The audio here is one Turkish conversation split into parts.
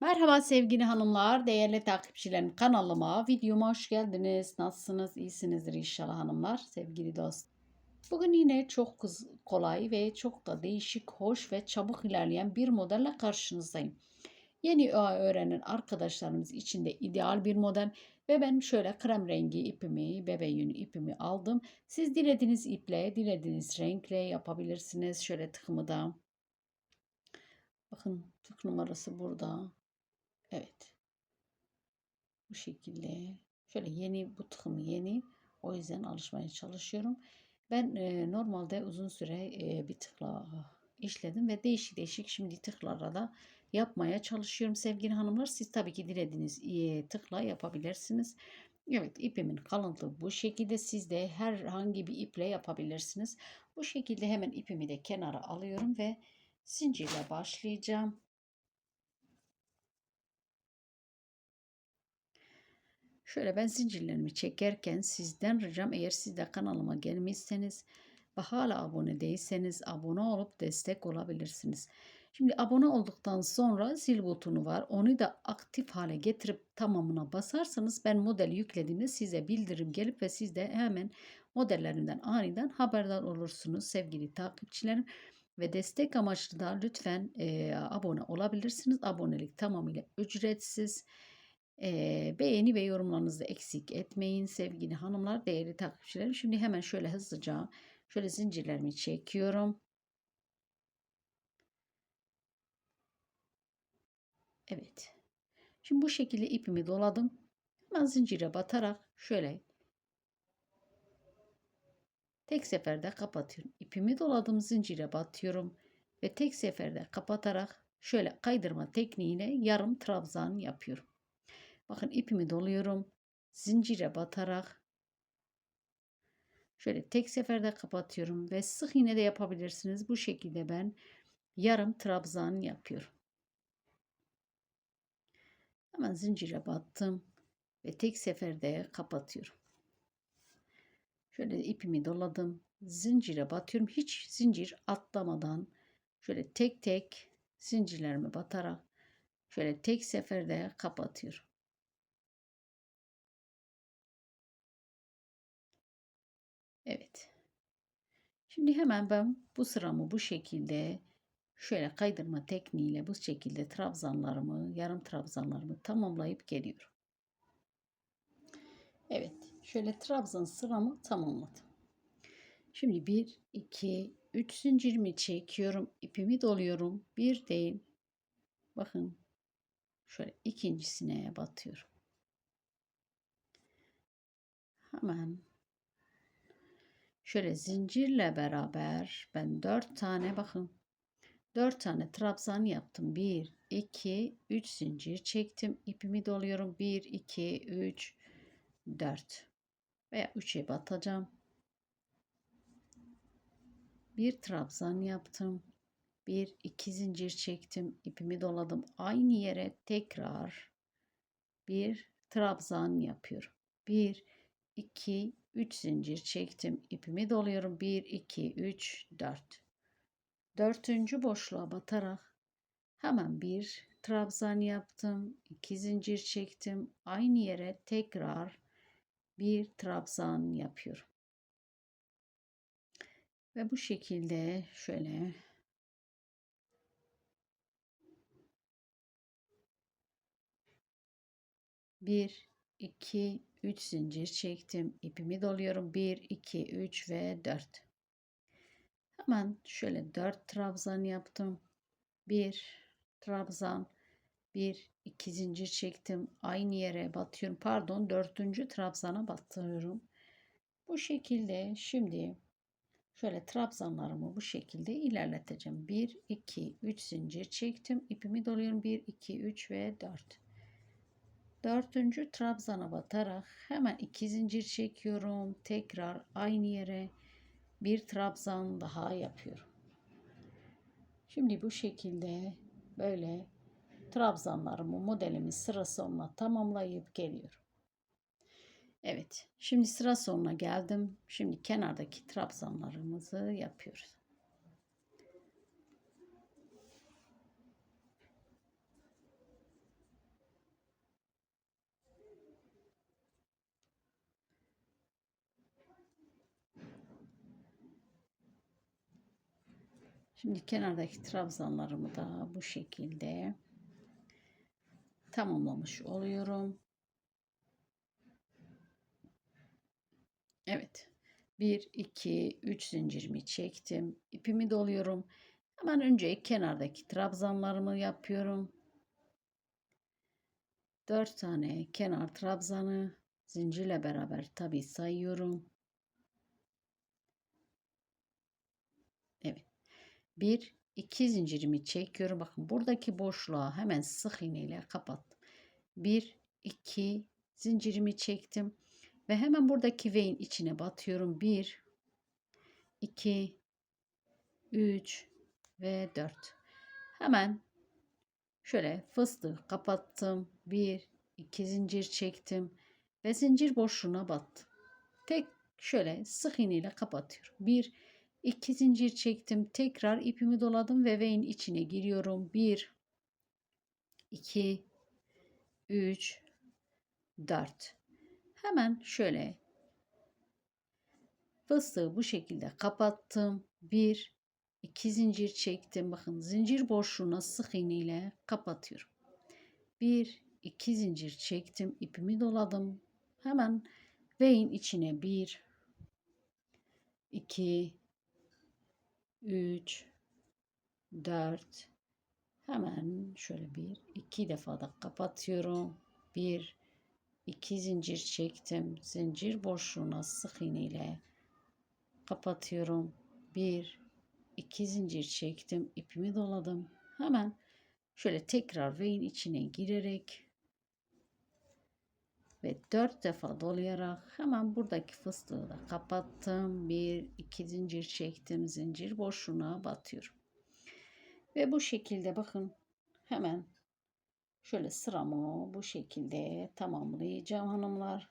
Merhaba sevgili hanımlar, değerli takipçilerim kanalıma, videoma hoş geldiniz. Nasılsınız? İyisinizdir inşallah hanımlar, sevgili dost. Bugün yine çok kolay ve çok da değişik, hoş ve çabuk ilerleyen bir modelle karşınızdayım. Yeni öğrenen arkadaşlarımız için de ideal bir model ve ben şöyle krem rengi ipimi, bebe yünü ipimi aldım. Siz dilediğiniz iple, dilediğiniz renkle yapabilirsiniz. Şöyle tıkımı da. Bakın tık numarası burada. Evet. Bu şekilde. Şöyle yeni bu tıkım yeni. O yüzden alışmaya çalışıyorum. Ben e, normalde uzun süre e, bir tıkla işledim ve değişik değişik şimdi tıklara da yapmaya çalışıyorum sevgili hanımlar. Siz tabii ki dilediğiniz e, tıkla yapabilirsiniz. Evet ipimin kalınlığı bu şekilde siz de herhangi bir iple yapabilirsiniz. Bu şekilde hemen ipimi de kenara alıyorum ve zincirle başlayacağım. Şöyle ben zincirlerimi çekerken sizden ricam eğer siz de kanalıma gelmişseniz ve hala abone değilseniz abone olup destek olabilirsiniz. Şimdi abone olduktan sonra zil butonu var. Onu da aktif hale getirip tamamına basarsanız ben modeli yüklediğimde size bildirim gelip ve siz de hemen modellerinden aniden haberdar olursunuz sevgili takipçilerim. Ve destek amaçlı da lütfen e, abone olabilirsiniz. Abonelik tamamıyla ücretsiz. Eee, beğeni ve yorumlarınızı eksik etmeyin sevgili hanımlar, değerli takipçilerim. Şimdi hemen şöyle hızlıca şöyle zincirlerimi çekiyorum. Evet. Şimdi bu şekilde ipimi doladım. Hemen zincire batarak şöyle tek seferde kapatıyorum. İpimi doladım zincire batıyorum ve tek seferde kapatarak şöyle kaydırma tekniğiyle yarım trabzan yapıyorum. Bakın ipimi doluyorum. Zincire batarak şöyle tek seferde kapatıyorum ve sık iğne de yapabilirsiniz. Bu şekilde ben yarım trabzan yapıyorum. Hemen zincire battım ve tek seferde kapatıyorum. Şöyle ipimi doladım. Zincire batıyorum. Hiç zincir atlamadan şöyle tek tek zincirlerimi batarak şöyle tek seferde kapatıyorum. Evet. Şimdi hemen ben bu sıramı bu şekilde şöyle kaydırma tekniğiyle bu şekilde trabzanlarımı, yarım trabzanlarımı tamamlayıp geliyorum. Evet, şöyle trabzan sıramı tamamladım. Şimdi 1, 2, 3 zincirimi çekiyorum, ipimi doluyorum. Bir değil. Bakın şöyle ikincisine batıyorum. Hemen Şöyle zincirle beraber ben 4 tane bakın 4 tane trabzan yaptım. 1, 2, 3 zincir çektim. ipimi doluyorum. 1, 2, 3, 4 veya 3'e batacağım. Bir trabzan yaptım. 1, 2 zincir çektim. ipimi doladım. Aynı yere tekrar bir trabzan yapıyorum. 1, 2, 3 zincir çektim. ipimi doluyorum. 1, 2, 3, 4. Dördüncü boşluğa batarak hemen bir trabzan yaptım. 2 zincir çektim. Aynı yere tekrar bir trabzan yapıyorum. Ve bu şekilde şöyle bir, iki, 3 zincir çektim. ipimi doluyorum. 1, 2, 3 ve 4. Hemen şöyle 4 trabzan yaptım. 1 trabzan 1 2 zincir çektim. Aynı yere batıyorum. Pardon 4. trabzana batıyorum. Bu şekilde şimdi şöyle trabzanlarımı bu şekilde ilerleteceğim. 1 2 3 zincir çektim. ipimi doluyorum. 1 2 3 ve 4. Dördüncü trabzana batarak hemen iki zincir çekiyorum. Tekrar aynı yere bir trabzan daha yapıyorum. Şimdi bu şekilde böyle trabzanlarımı modelimi sıra sonuna tamamlayıp geliyorum. Evet şimdi sıra sonuna geldim. Şimdi kenardaki trabzanlarımızı yapıyoruz. Şimdi kenardaki trabzanlarımı da bu şekilde tamamlamış oluyorum. Evet. 1, 2, 3 zincirimi çektim. İpimi doluyorum. Hemen önce kenardaki trabzanlarımı yapıyorum. 4 tane kenar trabzanı zincirle beraber tabi sayıyorum. Evet. 1 2 zincirimi çekiyorum. Bakın buradaki boşluğa hemen sık iğne ile kapattım. 1 2 zincirimi çektim ve hemen buradaki V'in içine batıyorum. 1 2 3 ve 4. Hemen şöyle fıstığı kapattım. 1 2 zincir çektim ve zincir boşluğuna battım. Tek şöyle sık iğne ile kapatıyorum. 1 2 zincir çektim. Tekrar ipimi doladım ve V'in içine giriyorum. 1 2 3 4 Hemen şöyle fıstığı bu şekilde kapattım. 1 2 zincir çektim. Bakın zincir boşluğuna sık iğne ile kapatıyorum. 1 2 zincir çektim. ipimi doladım. Hemen V'in içine 1 2 3 4 hemen şöyle bir iki defa da kapatıyorum. 1 2 zincir çektim. Zincir boşluğuna sık iğne ile kapatıyorum. 1 2 zincir çektim. ipimi doladım. Hemen şöyle tekrar V'in içine girerek ve 4 defa dolayarak hemen buradaki fıstığı da kapattım. 1 2 zincir çektim. Zincir boşluğuna batıyorum. Ve bu şekilde bakın hemen şöyle sıramı bu şekilde tamamlayacağım hanımlar.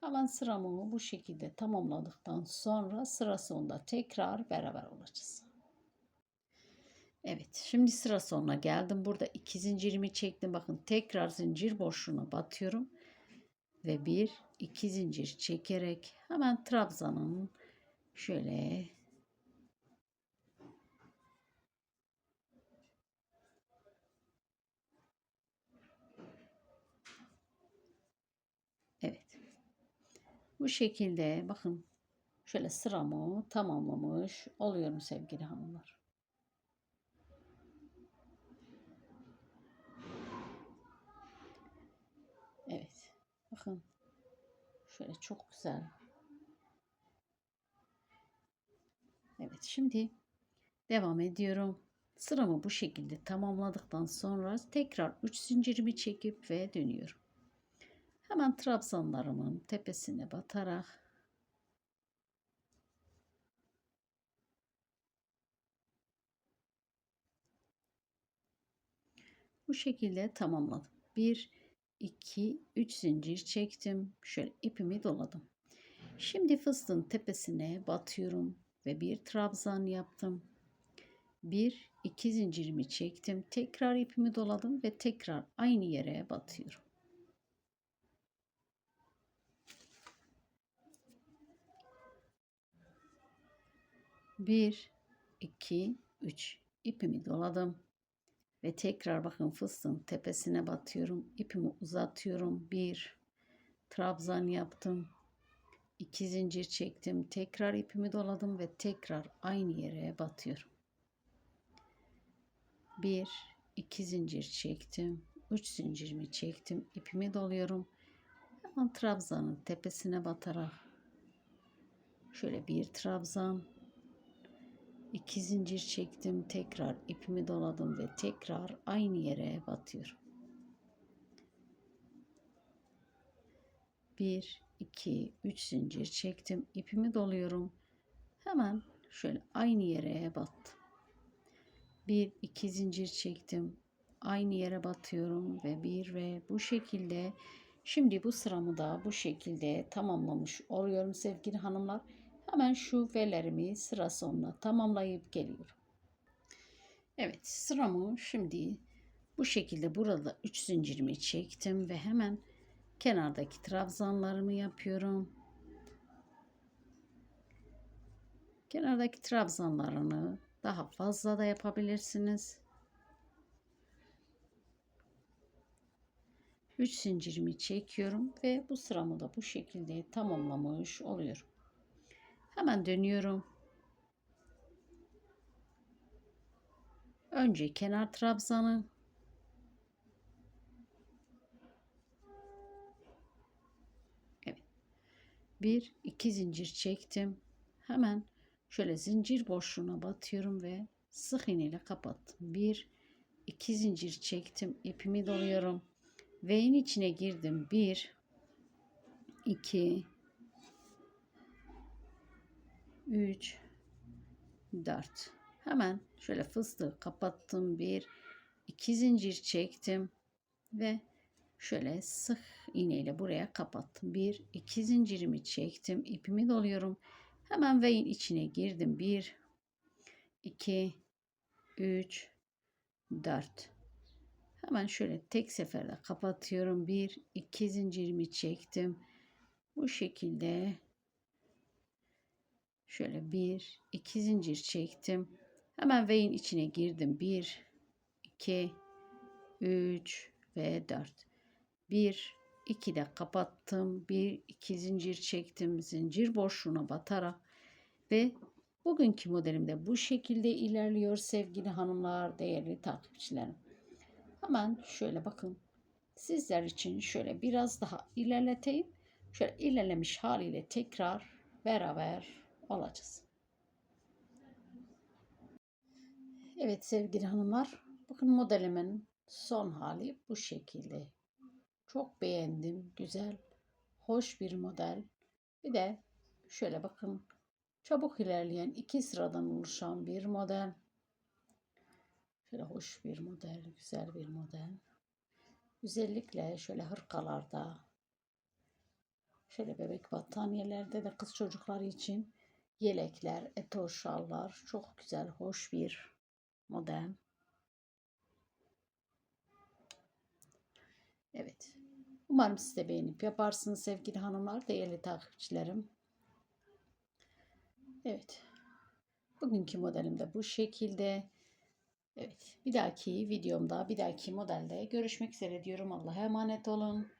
Hemen sıramı bu şekilde tamamladıktan sonra sıra sonunda tekrar beraber olacağız. Evet şimdi sıra sonuna geldim. Burada iki zincirimi çektim. Bakın tekrar zincir boşluğuna batıyorum ve bir iki zincir çekerek hemen trabzanın şöyle Evet. Bu şekilde bakın şöyle sıramı tamamlamış oluyorum sevgili hanımlar. Evet. Bakın. Şöyle çok güzel. Evet şimdi devam ediyorum. Sıramı bu şekilde tamamladıktan sonra tekrar 3 zincirimi çekip ve dönüyorum. Hemen trabzanlarımın tepesine batarak bu şekilde tamamladım. 1 2 3 zincir çektim. Şöyle ipimi doladım. Şimdi fıstığın tepesine batıyorum ve bir trabzan yaptım. 1 2 zincirimi çektim. Tekrar ipimi doladım ve tekrar aynı yere batıyorum. Bir, iki, üç. ipimi doladım. Ve tekrar bakın fıstığın tepesine batıyorum. İpimi uzatıyorum. Bir trabzan yaptım. iki zincir çektim. Tekrar ipimi doladım ve tekrar aynı yere batıyorum. Bir, iki zincir çektim. Üç zincirimi çektim. ipimi doluyorum. Hemen trabzanın tepesine batarak şöyle bir trabzan 2 zincir çektim tekrar ipimi doladım ve tekrar aynı yere batıyorum. 1 2 3 zincir çektim ipimi doluyorum. Hemen şöyle aynı yere battım. 1 2 zincir çektim aynı yere batıyorum ve bir ve bu şekilde. Şimdi bu sıramı da bu şekilde tamamlamış oluyorum sevgili hanımlar Hemen şu V'lerimi sıra sonuna tamamlayıp geliyorum. Evet sıramı şimdi bu şekilde burada 3 zincirimi çektim ve hemen kenardaki trabzanlarımı yapıyorum. Kenardaki trabzanlarını Daha fazla da yapabilirsiniz. 3 zincirimi çekiyorum ve bu sıramı da bu şekilde tamamlamış oluyorum. Hemen dönüyorum. Önce kenar trabzanı Evet. Bir, iki zincir çektim. Hemen şöyle zincir boşluğuna batıyorum ve sık iğne ile kapattım. Bir, iki zincir çektim. ipimi doluyorum. V'nin içine girdim. Bir, iki, üç, dört. Hemen şöyle fıstığı kapattım. Bir, iki zincir çektim ve şöyle sık iğneyle buraya kapattım. Bir, iki zincirimi çektim. ipimi doluyorum. Hemen V'nin içine girdim. Bir, iki, üç, dört. Hemen şöyle tek seferde kapatıyorum. Bir, iki zincirimi çektim. Bu şekilde şöyle bir, iki zincir çektim. Hemen V'nin içine girdim. 1, 2, 3 ve 4. 1, 2 de kapattım. 1, 2 zincir çektim. Zincir boşluğuna batarak ve bugünkü modelimde bu şekilde ilerliyor sevgili hanımlar, değerli takipçilerim. Hemen şöyle bakın. Sizler için şöyle biraz daha ilerleteyim. Şöyle ilerlemiş haliyle tekrar beraber olacağız. Evet sevgili hanımlar. Bakın modelimin son hali bu şekilde. Çok beğendim. Güzel. Hoş bir model. Bir de şöyle bakın. Çabuk ilerleyen iki sıradan oluşan bir model. Şöyle hoş bir model. Güzel bir model. Özellikle şöyle hırkalarda şöyle bebek battaniyelerde de kız çocukları için yelekler, eto şallar çok güzel, hoş bir model. Evet. Umarım siz de beğenip yaparsınız sevgili hanımlar, değerli takipçilerim. Evet. Bugünkü modelim de bu şekilde. Evet. Bir dahaki videomda, bir dahaki modelde görüşmek üzere diyorum. Allah'a emanet olun.